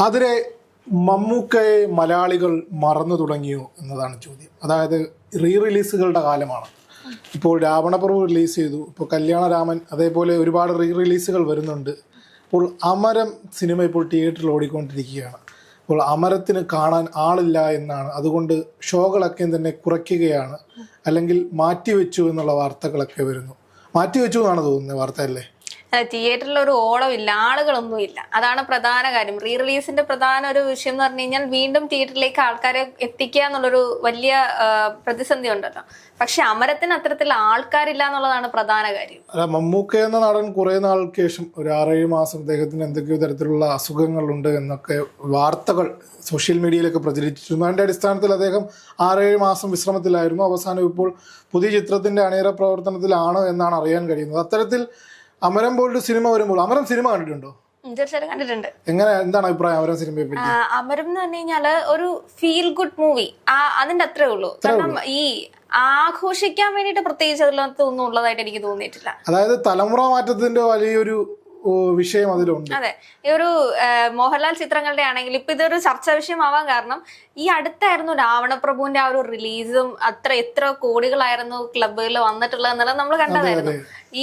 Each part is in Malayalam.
അതിലെ മമ്മൂക്കയെ മലയാളികൾ മറന്നു തുടങ്ങിയോ എന്നതാണ് ചോദ്യം. അതായത് റീ റിലീസുകളുടെ കാലമാണ്. ഇപ്പോൾ രാവണപ്രഭു റിലീസ് ചെയ്തു. ഇപ്പോൾ കല്യാണരാമൻ അതേപോലെ ഒരുപാട് റീ റിലീസുകൾ വരുന്നുണ്ട്. ഇപ്പോൾ അമരം സിനിമ ഇപ്പോൾ തിയേറ്ററിൽ ഓടിക്കൊണ്ടിരിക്കുകയാണ്. അപ്പോൾ അമരത്തിന് കാണാൻ ആളില്ല എന്നാണ്. അതുകൊണ്ട് ഷോകളൊക്കെ തന്നെ കുറയ്ക്കുകയാണ്. അല്ലെങ്കിൽ മാറ്റിവെച്ചു എന്നുള്ള വാർത്തകളൊക്കെ വരുന്നു. മാറ്റിവെച്ചു എന്നാണ് തോന്നുന്നത് വാർത്ത അല്ലേ? തിയേറ്ററിൽ ഒരു ഓളമില്ല ആളുകളൊന്നും ഇല്ല. അതാണ് പ്രധാന കാര്യം. റീ റിലീസിന്റെ പ്രധാന ഒരു വിഷയം എന്ന് പറഞ്ഞു കഴിഞ്ഞാൽ വീണ്ടും തിയേറ്ററിലേക്ക് ആൾക്കാരെ എത്തിക്കുക എന്നുള്ളൊരു വലിയ പ്രതിസന്ധി ഉണ്ടല്ലോ. പക്ഷെ അമരത്തിന് അത്തരത്തിൽ ആൾക്കാരില്ല എന്നുള്ളതാണ് പ്രധാന കാര്യം. അല്ല മമ്മൂക്ക എന്ന നടൻ കുറെ നാൾക്ക് ശേഷം ഒരു ആറേഴ് മാസം അദ്ദേഹത്തിന് എന്തൊക്കെയോ തരത്തിലുള്ള അസുഖങ്ങളുണ്ട് എന്നൊക്കെ വാർത്തകൾ സോഷ്യൽ മീഡിയയിലൊക്കെ പ്രചരിച്ചിരുന്നു അതിന്റെ അടിസ്ഥാനത്തിൽ അദ്ദേഹം ആറേഴ് മാസം വിശ്രമത്തിലായിരുന്നു. അവസാനം ഇപ്പോൾ പുതിയ ചിത്രത്തിന്റെ അണിയറ പ്രവർത്തനത്തിലാണ് എന്നാണ് അറിയാൻ കഴിയുന്നത്. അത്തരത്തിൽ അമരം പോലൊരു സിനിമ വരുമ്പോൾ അമരം സിനിമ കണ്ടിട്ടുണ്ടോ? തീർച്ചയായിട്ടും കണ്ടിട്ടുണ്ട്. എങ്ങനെ എന്താണ് അഭിപ്രായം അമരം സിനിമയെ പറ്റി? അമരം എന്ന് പറഞ്ഞു കഴിഞ്ഞാൽ ഒരു ഫീൽ ഗുഡ് മൂവി അതിന്റെ അത്രേ ഉള്ളൂ. കാരണം ഈ ആഘോഷിക്കാൻ വേണ്ടിട്ട് പ്രത്യേകിച്ച് അതിനകത്ത് ഒന്നും ഉള്ളതായിട്ട് എനിക്ക് തോന്നിയിട്ടില്ല. അതായത് തലമുറ മാറ്റത്തിന്റെ വലിയൊരു വിഷയം അതിലുണ്ട്. അതെ. ഈ ഒരു മോഹൻലാൽ ചിത്രങ്ങളുടെ ആണെങ്കിൽ ഇപ്പൊ ഇതൊരു ചർച്ചാ വിഷയമാവാൻ കാരണം ഈ അടുത്തായിരുന്നു രാവണപ്രഭുവിന്റെ ആ ഒരു റിലീസും അത്ര എത്ര കോടികളായിരുന്നു ക്ലബുകളിൽ വന്നിട്ടുള്ളത് എന്നുള്ളത് നമ്മൾ കണ്ടതായിരുന്നു.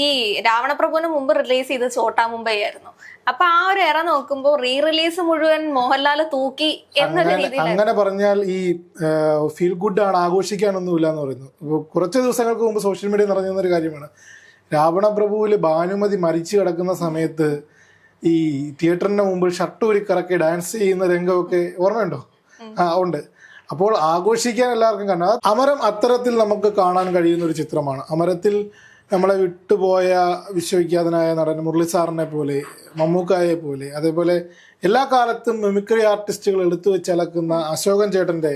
ഈ രാവണപ്രഭുവിന് മുമ്പ് റിലീസ് ചെയ്ത് ചോട്ടാ മുംബൈ ആയിരുന്നു. അപ്പൊ ആ ഒരു എറ നോക്കുമ്പോൾ റീ റിലീസ് മുഴുവൻ മോഹൻലാൽ തൂക്കി എന്നുള്ള രീതിയിൽ അങ്ങനെ പറഞ്ഞാൽ ഈ ഫീൽ ഗുഡ് ആണ് ആഘോഷിക്കാനൊന്നുമില്ല എന്ന് പറയുന്നു കുറച്ച് ദിവസങ്ങൾക്ക് മുമ്പ് സോഷ്യൽ മീഡിയ നിറഞ്ഞ ഒരു കാര്യമാണ്. രാവണപ്രഭുവിൽ ഭാനുമതി മരിച്ചു കിടക്കുന്ന സമയത്ത് ഈ തിയേറ്ററിന്റെ മുമ്പിൽ ഷർട്ട് ഉരുക്കിറക്കി ഡാൻസ് ചെയ്യുന്ന രംഗമൊക്കെ ഓർമ്മയുണ്ടോ? ആ ഉണ്ട്. അപ്പോൾ ആഘോഷിക്കാൻ എല്ലാവർക്കും കാണാം അമരം അത്തരത്തിൽ നമുക്ക് കാണാൻ കഴിയുന്ന ഒരു ചിത്രമാണ്. അമരത്തിൽ നമ്മളെ വിട്ടുപോയ വിശ്വവിഖ്യാതനായ നടൻ മുരളി സാറിനെ പോലെ മമ്മൂക്കായെ പോലെ അതേപോലെ എല്ലാ കാലത്തും മിമിക്രി ആർട്ടിസ്റ്റുകൾ എടുത്തു വെച്ചലക്കുന്ന അശോകൻ ചേട്ടന്റെ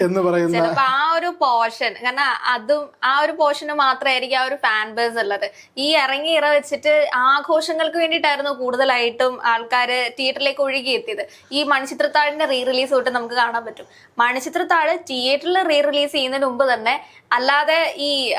എന്ന് പറയുന്ന ആ ഒരു പോർഷൻ കാരണം അതും ആ ഒരു പോർഷന് മാത്രമായിരിക്കും ആ ഒരു ഫാൻ ബേസ് ഉള്ളത്. ഈ ഇറങ്ങി ഇറ വെച്ചിട്ട് ആഘോഷങ്ങൾക്ക് വേണ്ടിയിട്ടായിരുന്നു കൂടുതലായിട്ടും ആൾക്കാര് തിയേറ്ററിലേക്ക് ഒഴുകി എത്തിയത്. ഈ മണിച്ചിത്രത്താഴിന്റെ റീ റിലീസ് തൊട്ട് നമുക്ക് കാണാൻ പറ്റും. മണിച്ചിത്രത്താഴ് തിയേറ്ററിൽ റീ റിലീസ് ചെയ്യുന്നതിന് മുമ്പ് തന്നെ അല്ലാതെ ഈ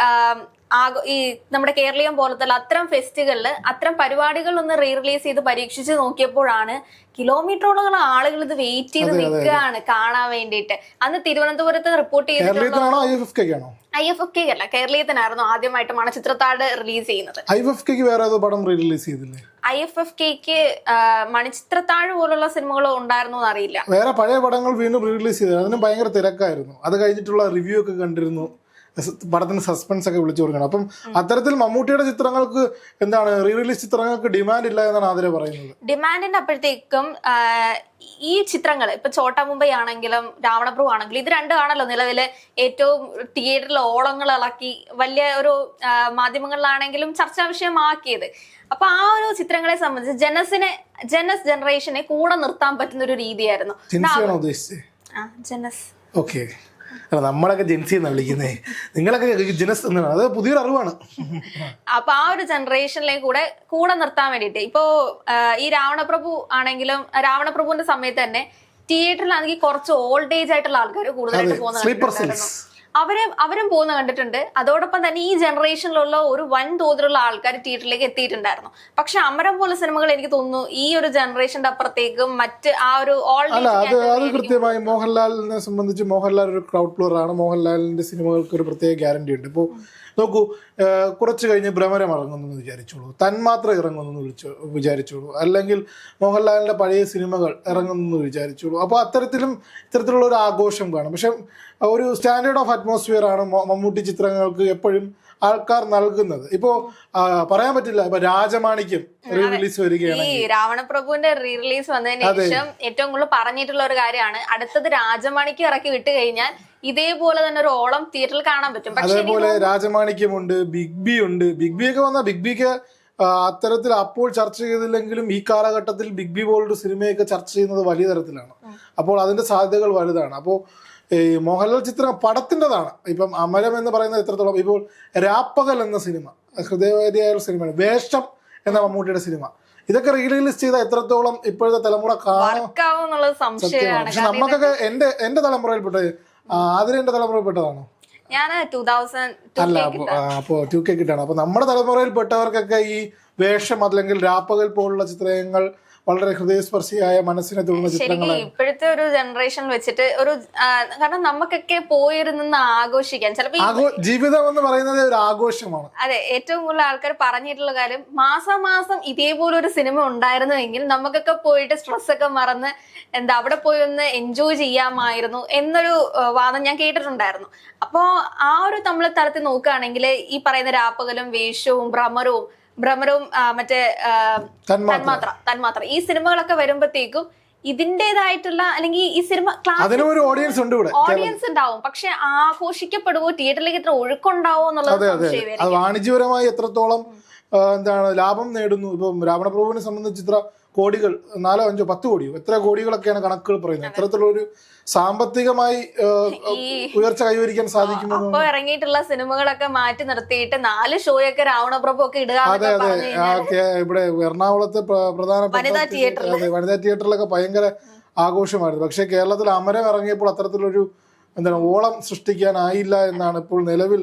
ആഘോ- ഈ നമ്മുടെ കേരളീയം പോലത്തെ അത്തരം ഫെസ്റ്റുകളിൽ അത്തരം പരിപാടികൾ ഒന്ന് റീ റിലീസ് ചെയ്ത് പരീക്ഷിച്ച് നോക്കിയപ്പോഴാണ് കിലോമീറ്ററോളം ആളുകൾ ഇത് വെയിറ്റ് ചെയ്ത് നിൽക്കുകയാണ് കാണാൻ വേണ്ടിയിട്ട്. അന്ന് തിരുവനന്തപുരത്ത് റിപ്പോർട്ട് ചെയ്തിട്ടുള്ള കേരളീയത്തിനാണോ ഐ എഫ് എഫ് കെക്കാണോ? ഐ എഫ് എഫ് കെ അല്ല കേരളീയത്തിനായിരുന്നു ആദ്യമായിട്ട് മണച്ചിത്രത്താട് റിലീസ് ചെയ്യുന്നത്. ഐ എഫ് എഫ് കെക്ക് വേറെ ഏതോ പടം റിലീസ് ചെയ്തില്ലേ? ഐ എഫ് എഫ് കെക്ക് മണിച്ചിത്രത്താഴ് പോലുള്ള സിനിമകൾ ഉണ്ടായിരുന്നു അറിയില്ല വേറെ പഴയ പടങ്ങൾ വീണ്ടും റിലീസ് ചെയ്തു അതിന് ഭയങ്കര തിരക്കായിരുന്നു. അത് കഴിഞ്ഞിട്ടുള്ള റിവ്യൂ ഒക്കെ കണ്ടിരുന്നു. പടത്തിന് സസ്പെൻസ് ഒക്കെ വിളിച്ചു കൊടുക്കണം. അപ്പം അത്തരത്തിൽ മമ്മൂട്ടിയുടെ ചിത്രങ്ങൾക്ക് എന്താണ് റീ റിലീസ് ചിത്രങ്ങൾക്ക് ഡിമാൻഡ് ഇല്ല എന്നാണ് ആതിരെ പറയുന്നത്. ഡിമാൻഡിന്റെ അപ്പോഴത്തേക്കും ഈ ചിത്രങ്ങൾ ഇപ്പൊ ചോട്ടാ മുംബൈ ആണെങ്കിലും രാവണപ്രഭു ആണെങ്കിലും ഇത് രണ്ടുമാണല്ലോ നിലവിലെ ഏറ്റവും തിയേറ്ററിൽ ഓളങ്ങൾ ഇളക്കി വലിയ ഒരു മാധ്യമങ്ങളിലാണെങ്കിലും ചർച്ചാ വിഷയമാക്കിയത്. അപ്പൊ ആ ഒരു ചിത്രങ്ങളെ സംബന്ധിച്ച് ജനസിനെ ജനസ് ജനറേഷനെ കൂടെ നിർത്താൻ പറ്റുന്ന ഒരു രീതിയായിരുന്നു. ജനസ്. ഓക്കെ അല്ല നമ്മളൊക്കെ ജെൻസി എന്നാ വിളിക്കുന്നേ. നിങ്ങളൊക്കെ ജനസ് എന്നാണ്. അത് പുതിയൊരു അറിവാണ്. അപ്പൊ ആ ഒരു ജനറേഷനിലെ കൂടെ കൂടെ നിർത്താൻ വേണ്ടിയിട്ട്. ഇപ്പോ ഈ രാവണപ്രഭു ആണെങ്കിലും രാവണപ്രഭുവിന്റെ സമയത്ത് തന്നെ തിയേറ്ററിലാണെങ്കിൽ കുറച്ച് ഓൾഡ് ഏജ് ആയിട്ടുള്ള ആൾക്കാർ കൂടുതലായിട്ട് പോകുന്നത് അവരെ അവരും പോകുന്ന കണ്ടിട്ടുണ്ട്. അതോടൊപ്പം തന്നെ ഈ ജനറേഷനിലുള്ള ഒരു വൻ തോതിലുള്ള ആൾക്കാർ തിയേറ്ററിലേക്ക് എത്തിയിട്ടുണ്ടായിരുന്നു. പക്ഷെ അമരം പോലെ സിനിമകൾ എനിക്ക് തോന്നുന്നു ഈ ഒരു ജനറേഷന്റെ അപ്പുറത്തേക്കും മറ്റ് ആ ഒരു അല്ല അത് അത് കൃത്യമായി മോഹൻലാലിനെ സംബന്ധിച്ച് മോഹൻലാൽ ഒരു ക്രൗഡ് പ്ലോർ ആണ്. മോഹൻലാലിന്റെ സിനിമകൾക്ക് ഒരു പ്രത്യേക ഗ്യാരണ്ടി ഉണ്ട്. ഇപ്പോൾ നോക്കൂ കുറച്ച് കഴിഞ്ഞ് ഭ്രമരം ഇറങ്ങുന്നു എന്ന് വിചാരിച്ചോളൂ. തന്മാത്ര ഇറങ്ങുന്നു എന്ന് വിളിച്ചു വിചാരിച്ചോളൂ. അല്ലെങ്കിൽ മോഹൻലാലിന്റെ പഴയ സിനിമകൾ ഇറങ്ങുന്നു എന്ന് വിചാരിച്ചോളൂ. അപ്പോൾ അത്തരത്തിലും ഇത്തരത്തിലുള്ള ഒരു ആഘോഷം കാണും. പക്ഷെ ഒരു സ്റ്റാൻഡേർഡ് ഓഫ് അറ്റ്മോസ്ഫിയർ ആണ് മമ്മൂട്ടി ചിത്രങ്ങൾക്ക് എപ്പോഴും ആൾക്കാർ നൽകുന്നത്. ഇപ്പോ പറയാൻ പറ്റില്ല. ഇപ്പൊ രാജമാണിക്യം റീ റിലീസ് വരികയാണ് ഈ രാവണപ്രഭുവിന്റെ റീറിലീസ് വന്നതിന് ശേഷം ഏറ്റവും കൂടുതൽ പറഞ്ഞിട്ടുള്ള ഒരു കാര്യമാണ്. അടുത്തത് രാജമാണിക്യം ഇറക്കി വിട്ട് കഴിഞ്ഞാൽ ഇതേപോലെ തന്നെ ഒരു ഓളം തിയേറ്ററിൽ കാണാൻ പറ്റും. അതേപോലെ അതേപോലെ രാജമാണിക്യമുണ്ട് ബിഗ് ബി ഉണ്ട്. ബിഗ് ബി ഒക്കെ വന്ന ബിഗ് ബിക്ക് അത്തരത്തിൽ അപ്പോൾ ചർച്ച ചെയ്തില്ലെങ്കിലും ഈ കാലഘട്ടത്തിൽ ബിഗ് ബി പോലൊരു സിനിമയൊക്കെ ചർച്ച ചെയ്യുന്നത് വലിയ തരത്തിലാണ്. അപ്പോൾ അതിന്റെ സാധ്യതകൾ വലുതാണ്. അപ്പോൾ ഈ മോഹൻലാൽ ചിത്രം പടത്തിന്റെതാണ്. ഇപ്പം അമരം എന്ന് പറയുന്നത് എത്രത്തോളം ഇപ്പോൾ രാപ്പകൽ എന്ന സിനിമ ഹൃദയവേദിയായ ഒരു സിനിമയാണ് വേഷം എന്ന മമ്മൂട്ടിയുടെ സിനിമ. ഇതൊക്കെ റീലീസ് ചെയ്ത എത്രത്തോളം ഇപ്പോഴത്തെ തലമുറ കാണും? പക്ഷെ നമുക്കൊക്കെ എന്റെ എന്റെ തലമുറയിൽപ്പെട്ട ആതിരെ എന്റെ തലമുറയിൽപ്പെട്ടതാണോ? അല്ല അപ്പൊ ടു കെ കിട്ടാണ്? അപ്പൊ നമ്മുടെ തലമുറയിൽപ്പെട്ടവർക്കൊക്കെ ഈ വേഷം അല്ലെങ്കിൽ രാപ്പകൽ പോലുള്ള ചിത്രങ്ങൾ വളരെ ഹൃദയസ്പർശിയായ മനസ്സിനെ തുടർന്ന് ശരിക്കും ചിത്രങ്ങളാണ്. ഇപ്പോഴത്തെ ഒരു ജനറേഷൻ വെച്ചിട്ട് ഒരു ആ, കാരണം നമുക്കൊക്കെ പോയിരുന്ന് ആഘോഷിക്കാൻ ചിലപ്പോ ഈ ആഘോ ജീവിതം എന്ന് പറയുന്നത് ഒരു ആഘോഷമാണ്. അതെ ഏറ്റവും കൂടുതൽ ആൾക്കാർ പറഞ്ഞിട്ടുള്ള കാര്യം മാസം മാസം ഇതേപോലെ ഒരു സിനിമ ഉണ്ടായിരുന്നുവെങ്കിൽ നമുക്കൊക്കെ പോയിട്ട് സ്ട്രെസ് ഒക്കെ മറന്ന് എന്താ അവിടെ പോയി ഒന്ന് എൻജോയ് ചെയ്യാമായിരുന്നു എന്നൊരു ആ, വാദം ഞാൻ കേട്ടിട്ടുണ്ടായിരുന്നു. അപ്പോ ആ ഒരു തമ്മിൽ തലത്തിൽ നോക്കുകയാണെങ്കിൽ ഈ പറയുന്ന രാപ്പകലും വേഷവും ഭ്രമരവും ഭ്രമരവും മറ്റേ തന്മാത്ര. തന്മാത്ര ഈ സിനിമകളൊക്കെ വരുമ്പോഴത്തേക്കും ഇതിന്റേതായിട്ടുള്ള അല്ലെങ്കിൽ ഈ സിനിമ ക്ലാസ് ഓഡിയൻസ് ഉണ്ട് ഓഡിയൻസ് ഉണ്ടാവും. പക്ഷെ ആഘോഷിക്കപ്പെടുവോ? തിയേറ്ററിലേക്ക് ഇത്ര ഒഴുക്കുണ്ടാവോ എന്നുള്ളത് വാണിജ്യപരമായി എത്രത്തോളം എന്താണ് ലാഭം നേടുന്നു? ഇപ്പം രാവണപ്രഭുവിനെ സംബന്ധിച്ച് ഇത്ര കോടികൾ നാലോ അഞ്ചോ പത്ത് കോടിയോ? എത്ര കോടികളൊക്കെയാണ് കണക്കുകൾ പറയുന്നത്? അത്തരത്തിലുള്ള ഒരു സാമ്പത്തികമായി ഉയർച്ച കൈവരിക്കാൻ സാധിക്കുമെന്ന് അപ്പൊ ഇറങ്ങിയിട്ടുള്ള സിനിമകളൊക്കെ മാറ്റി നിർത്തിയിട്ട് നാല് ഷോയൊക്കെ രാവണപ്രഭു ഒക്കെ ഇടുക അതെ അതെ. ഇവിടെ എറണാകുളത്തെ പ്ര- പ്രധാനപ്പെട്ട വനിതാ തിയേറ്ററിൽ. വനിതാ തിയേറ്ററിലൊക്കെ ഭയങ്കര ആഘോഷമായിരുന്നു. പക്ഷെ കേരളത്തിൽ അമരം ഇറങ്ങിയപ്പോൾ അത്തരത്തിലൊരു എന്താണ് ഓളം സൃഷ്ടിക്കാനായില്ല എന്നാണ് ഇപ്പോൾ നിലവിൽ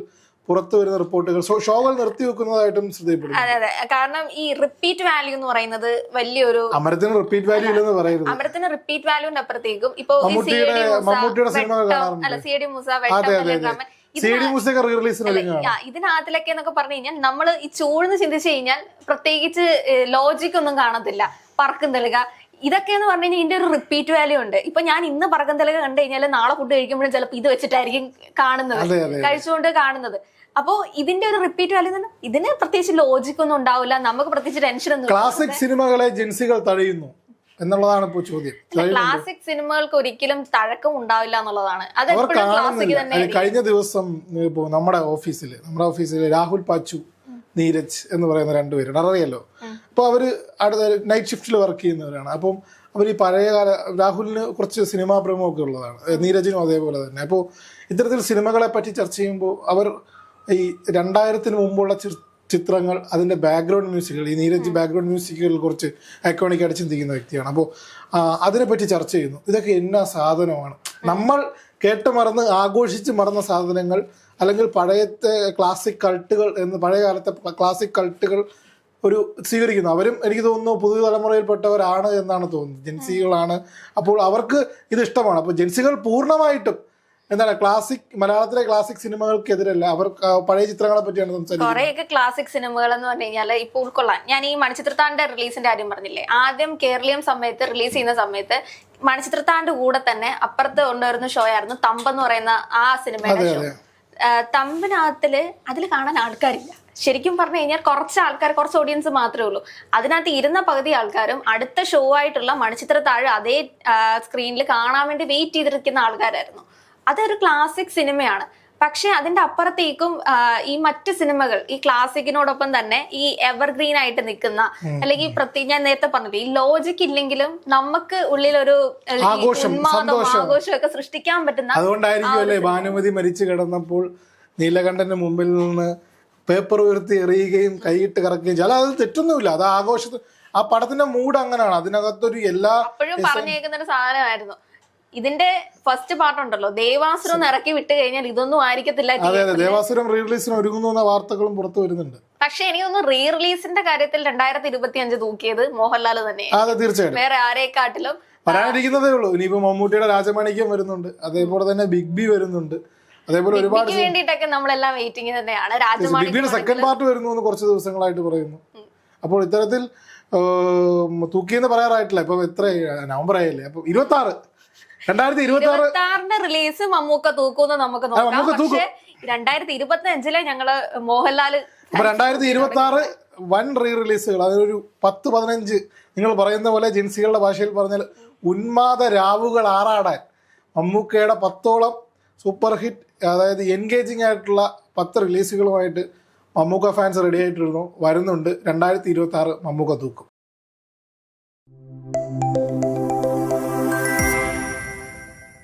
പുറത്തു വരുന്ന റിപ്പോർട്ടുകൾ ഷോകൾ നിർത്തി വെക്കുന്നതായിട്ടും ശ്രദ്ധയപ്പെടുന്നു അതെ അതെ. കാരണം ഈ റിപ്പീറ്റ് വാല്യൂ എന്ന് പറയുന്നത് വലിയൊരു അമരത്തിന് റിപ്പീറ്റ് വാല്യൂ ഇല്ലെന്ന് പറയുന്നത് അമരത്തിന് റിപ്പീറ്റ് വാല്യൂന്റെ അപ്പുറത്തേക്കും. ഇപ്പൊ മമ്മൂട്ടിയുടെ- സിനിമകൾ അല്ല സി ഡി മൂസ വെട്ടം ഇതിനകത്തിലൊക്കെ എന്നൊക്കെ പറഞ്ഞു കഴിഞ്ഞാൽ നമ്മൾ ഈ ചൂഴ്ന്ന് ചിന്തിച്ചു കഴിഞ്ഞാൽ പ്രത്യേകിച്ച് ലോജിക് ഒന്നും കാണത്തില്ല. പറക്കും തെളുക. ഇതൊക്കെ എന്ന് പറഞ്ഞു കഴിഞ്ഞാൽ ഇതിന്റെ ഒരു റിപ്പീറ്റ് വാല്യൂ ഉണ്ട്. ഇപ്പൊ ഞാൻ ഇന്ന് പറകന്തലക കണ്ടു കഴിഞ്ഞാൽ നാളെ ഫുഡ് കഴിക്കുമ്പോഴും ചിലപ്പോൾ ഇത് വെച്ചിട്ടായിരിക്കും കാണുന്നത്. കഴിച്ചുകൊണ്ട് കാണുന്നത്. അപ്പോ ഇതിന്റെ ഒരു റിപ്പീറ്റ് വാല്യൂ തന്നെ ഇതിന് പ്രത്യേകിച്ച് ലോജിക് ഒന്നും ഉണ്ടാവില്ല. നമുക്ക് പ്രത്യേകിച്ച് ടെൻഷൻ ഒന്നും ക്ലാസിക് സിനിമകളെ ജെൻസികൾ തഴയുന്നു എന്നുള്ളതാണ് ഇപ്പോൾ ചോദ്യം. ക്ലാസിക് സിനിമകൾക്ക് ഒരിക്കലും തഴക്കം ഉണ്ടാവില്ല എന്നുള്ളതാണ്. അത് ക്ലാസിക് തന്നെ കഴിഞ്ഞ ദിവസം നമ്മുടെ ഓഫീസിൽ നമ്മുടെ ഓഫീസിൽ രാഹുൽ പാച്ചു നീരജ് എന്ന് പറയുന്ന രണ്ടുപേരുണ്ട്. അറിയാലോ? അപ്പോൾ അവർ അടുത്ത നൈറ്റ് ഷിഫ്റ്റിൽ വർക്ക് ചെയ്യുന്നവരാണ്. അപ്പം അവർ ഈ പഴയകാല രാഹുലിന് കുറച്ച് സിനിമാ പ്രേമമൊക്കെ ഉള്ളതാണ്. നീരജിനും അതേപോലെ തന്നെ. അപ്പോൾ ഇത്തരത്തിൽ സിനിമകളെ പറ്റി ചർച്ച ചെയ്യുമ്പോൾ അവർ ഈ രണ്ടായിരത്തിന് മുമ്പുള്ള ചി- ചിത്രങ്ങൾ അതിന്റെ ബാക്ക്ഗ്രൗണ്ട് മ്യൂസിക്കുകൾ ഈ നീരജ് ബാക്ക്ഗ്രൗണ്ട് മ്യൂസിക്കുകൾ കുറച്ച് ഐക്കോണിക് ആയിട്ട് ചിന്തിക്കുന്ന വ്യക്തിയാണ്. അപ്പോൾ അതിനെപ്പറ്റി ചർച്ച ചെയ്യുന്നു. ഇതൊക്കെ എന്നാ സാധനമാണ്? നമ്മൾ കേട്ട് മറന്ന് ആഘോഷിച്ച് മറന്ന സാധനങ്ങൾ അല്ലെങ്കിൽ പഴയത്തെ ക്ലാസിക് കൾട്ടുകൾ എന്ന് പഴയ കാലത്തെ ക്ലാസിക് കൾട്ടുകൾ ഒരു സ്വീകരിക്കുന്നു. അവരും എനിക്ക് തോന്നുന്നു പുതുതലമുറയിൽപ്പെട്ടവരാണ് എന്നാണ് തോന്നുന്നത്. ജെൻസികളാണ് അപ്പോൾ അവർക്ക് ഇത് ഇഷ്ടമാണ്. അപ്പോൾ ജെൻസികൾ പൂർണമായിട്ടും എന്താണ് ക്ലാസിക് മലയാളത്തിലെ ക്ലാസിക് സിനിമകൾക്കെതിരല്ല. അവർ പഴയ ചിത്രങ്ങളെ പറ്റിയാണ് സംസാരിക്കുന്നത്. കുറേയൊക്കെ ക്ലാസിക് സിനിമകൾ എന്ന് പറഞ്ഞു കഴിഞ്ഞാൽ ഇപ്പൊ ഉൾക്കൊള്ളാം. ഞാൻ ഈ മണിച്ചിത്രത്താന്റെ റിലീസിന്റെ കാര്യം പറഞ്ഞില്ലേ? ആദ്യം കേരളീയം സമയത്ത് റിലീസ് ചെയ്യുന്ന സമയത്ത് മണിച്ചിത്രത്താണ്ട് കൂടെ തന്നെ അപ്പുറത്ത് കൊണ്ടുവരുന്ന ഷോ ആയിരുന്നു തമ്പെന്ന് പറയുന്ന ആ സിനിമയുടെ ഷോ തമ്പിനകത്തിൽ അതിൽ കാണാൻ ആൾക്കാരില്ല. ശരിക്കും പറഞ്ഞു കഴിഞ്ഞാൽ കുറച്ച് ആൾക്കാർ കുറച്ച് ഓഡിയൻസ് മാത്രമേ ഉള്ളൂ. അതിനകത്ത് ഇരുന്ന പകുതി ആൾക്കാരും അടുത്ത ഷോ ആയിട്ടുള്ള മണിച്ചിത്ര താഴെ അതേ സ്ക്രീനിൽ കാണാൻ വേണ്ടി വെയിറ്റ് ചെയ്തിരിക്കുന്ന ആൾക്കാരായിരുന്നു. അതൊരു ക്ലാസിക് സിനിമയാണ് പക്ഷെ അതിന്റെ അപ്പുറത്തേക്കും ഈ മറ്റ് സിനിമകൾ ഈ ക്ലാസിക്കിനോടൊപ്പം തന്നെ ഈ എവർഗ്രീൻ ആയിട്ട് നിൽക്കുന്ന അല്ലെങ്കിൽ പ്രത്യേക ഞാൻ നേരത്തെ പറഞ്ഞത് ഈ ലോജിക് ഇല്ലെങ്കിലും നമുക്ക് ഉള്ളിൽ ഒരു ഉന്മാദം സന്തോഷം. ആഘോഷം ഒക്കെ സൃഷ്ടിക്കാൻ പറ്റുന്ന അതുകൊണ്ടായിരിക്കും അല്ലേ ഭാനുമതി മരിച്ചു കിടന്നപ്പോൾ നീലകണ്ഠന്റെ മുമ്പിൽ നിന്ന് പേപ്പർ ഉയർത്തി എറിയുകയും കൈയിട്ട് കറക്കുകയും ചെയ്യും അത് തെറ്റൊന്നുമില്ല. അത് ആഘോഷത്തിൽ ആ പടത്തിന്റെ മൂഡ് അങ്ങനെയാണ്. അതിനകത്തൊരു എല്ലാ അപ്പോഴും പറഞ്ഞേക്കുന്ന ഒരു സാധനമായിരുന്നു. ഇതിന്റെ ഫസ്റ്റ് പാർട്ട് ഉണ്ടല്ലോ ദേവാസുരം ഇറക്കി വിട്ട് കഴിഞ്ഞാൽ ഇതൊന്നും ആയിരിക്കത്തില്ല അതെ അതെ ദേവാസുരം റീ റിലീസിന് ഒരുങ്ങുന്നു എന്ന വാർത്തകളും പുറത്തു വരുന്നുണ്ട്. പക്ഷെ എനിക്ക് തോന്നുന്നു റീ റിലീസിന്റെ കാര്യത്തിൽ രണ്ടായിരത്തി ഇരുപത്തി അഞ്ച് തൂക്കിയത് മോഹൻലാൽ തന്നെ അതെ തീർച്ചയായിട്ടും. വേറെ ആരെക്കാട്ടിലും വരാനിരിക്കുന്നതേ ഉള്ളൂ. ഇനിയിപ്പോ മമ്മൂട്ടിയുടെ രാജമാണിക്യം വരുന്നുണ്ട്. അതേപോലെ തന്നെ ബിഗ് ബി വരുന്നുണ്ട്. അതേപോലെ ഒരുപാട് വേണ്ടിയിട്ടൊക്കെ നമ്മളെല്ലാം വെയിറ്റിംഗ് തന്നെയാണ്. ബിഗ് സെക്കൻഡ് പാർട്ട് വരുന്നു എന്ന് കുറച്ച് ദിവസങ്ങളായിട്ട് പറയുന്നു. അപ്പോൾ ഇത്തരത്തിൽ തൂക്കിയെന്ന് പറയാറായിട്ടില്ല. ഇപ്പൊ എത്ര നവംബർ ആയല്ലേ? അപ്പൊ ഇരുപത്തി ആറ് രണ്ടായിരത്തി ഇരുപത്തി ആറിന്റെ റിലീസ് മമ്മൂക്ക തൂക്കുമെന്ന് നമുക്ക് നോക്കാം. പക്ഷേ രണ്ടായിരത്തി ഇരുപത്തി അഞ്ചിലെ ഞങ്ങൾ മോഹൻലാൽ അപ്പൊ രണ്ടായിരത്തി ഇരുപത്തി ആറ് വൻ റീ റിലീസുകൾ പത്ത് പതിനഞ്ച് നിങ്ങൾ പറയുന്ന പോലെ ജിൻസികളുടെ ഭാഷയിൽ പറഞ്ഞാൽ ഉന്മാദ രാവുകൾ ആറാടാൻ. മമ്മൂക്കയുടെ പത്തോളം സൂപ്പർ ഹിറ്റ് അതായത് എൻഗേജിങ് ആയിട്ടുള്ള പത്ത് റിലീസുകളുമായിട്ട് മമ്മൂക്ക ഫാൻസ് റെഡി ആയിട്ടിരുന്നു വരുന്നുണ്ട്. രണ്ടായിരത്തി ഇരുപത്തി ആറ് മമ്മൂക്ക തൂക്കും.